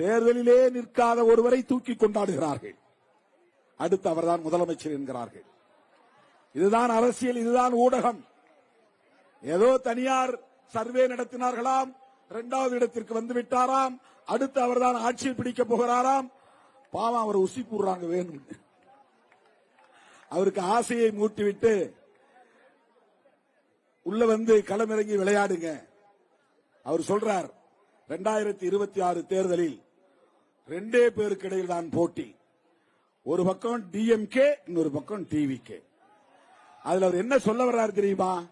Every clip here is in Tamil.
தேர்தலிலே நிற்காத ஒருவரை தூக்கி கொண்டாடுகிறார்கள். அடுத்து அவர்தான் முதலமைச்சர் என்கிறார்கள். இதுதான் அரசியல் இதுதான் ஊடகம். ஏதோ தனியார் சர்வே நடத்தினார்களாம் இரண்டாவது இடத்திற்கு வந்து விட்டாராம் அடுத்து அவர்தான் ஆட்சியை பிடிக்க போகிறாராம். பாவம் அவர் உசி கூடுறாங்க வேணும் அவருக்கு ஆசையை மூட்டிவிட்டு உள்ள வந்து களமிறங்கி விளையாடுங்க. அவர் சொல்றார் இரண்டாயிரத்தி இருபத்தி ஆறு தேர்தலில் ரெண்டே பேருக்கு இடையில் தான் போட்டி. ஒரு பக்கம் டிஎம்கே இன்னொரு பக்கம் டிவிகே அதுல அவர் என்ன சொல்ல வர்றாரு தெரியுமா?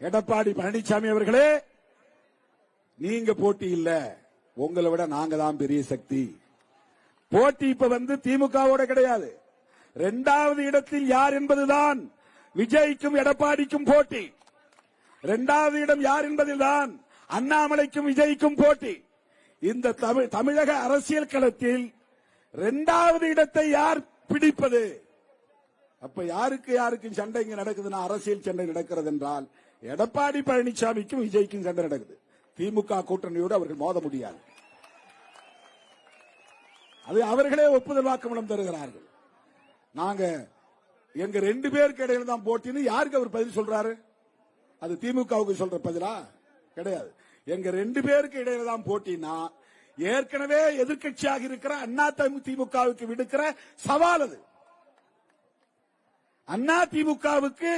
எடப்பாடி பழனிசாமி அவர்களே நீங்க போட்டி இல்ல. உங்களை விட நாங்க தான் பெரிய சக்தி. போட்டி இப்ப வந்து திமுகவோட கிடையாது. இரண்டாவது இடத்தில் யார் என்பதுதான் விஜய்க்கும் எடப்பாடிக்கும் போட்டி. இரண்டாவது இடம் யார் என்பதில்தான் அண்ணாமலைக்கும் விஜய்க்கும் போட்டி. இந்த தமிழ் தமிழக அரசியல் களத்தில் இரண்டாவது இடத்தை யார் பிடிப்பது? அப்ப யாருக்கு யாருக்கும் சண்டை இங்க நடக்குதுன்னா அரசியல் சண்டை நடக்கிறது என்றால் எடப்பாடி பழனிசாமிக்கும் விஜய்க்கும் சண்டை நடக்குது. திமுக கூட்டணியோடு அவர்கள் மோத முடியாது. அது அவர்களே ஒப்புதல் வாக்குமூலம் தருகிறார்கள். நாங்க எங்க ரெண்டு பேருக்கு இடையில தான் போட்டின்னு யாருக்கு அவர் பதில் சொல்றாரு? அது திமுகவுக்கு சொல்ற பதிலா? கிடையாது. எங்க ரெண்டு பேருக்கு இடையில தான் போட்டினா ஏற்கனவே எதிர்க்கட்சியாக இருக்கிற அண்ணா திமுகவுக்கு விடுக்கிற சவால் அது. அண்ணா திமுகவுக்கு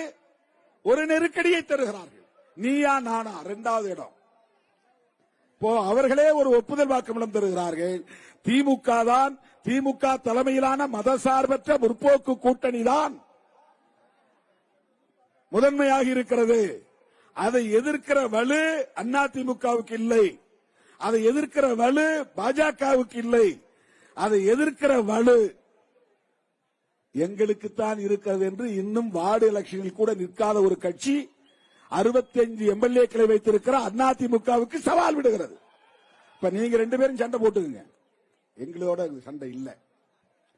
ஒரு நெருக்கடியை தருகிறார்கள். நீயா நானா? இரண்டாவது இடம். இப்போ அவர்களே ஒரு ஒப்புதல் வாக்குமூலம் தருகிறார்கள். திமுக தான் திமுக தலைமையிலான மதசார்பற்ற முற்போக்கு கூட்டணி தான் முதன்மையாக இருக்கிறது. அதை எதிர்க்கிற வலு அண்ணா திமுகவுக்கு இல்லை. அதை எதிர்க்கிற வலு பாஜகவுக்கு இல்லை. அதை எதிர்க்கிற வலு எங்களுக்குத்தான் இருக்கிறது என்று இன்னும் வார்டு எலெக்ஷனில் கூட நிற்காத ஒரு கட்சி 65 எம்எல்ஏக்களை வைத்திருக்கிற அதிமுகவுக்கு சவால் விடுகிறது. இப்ப நீங்க ரெண்டு பேரும் சண்டை போட்டுக்கங்க. எங்களோட சண்டை இல்லை.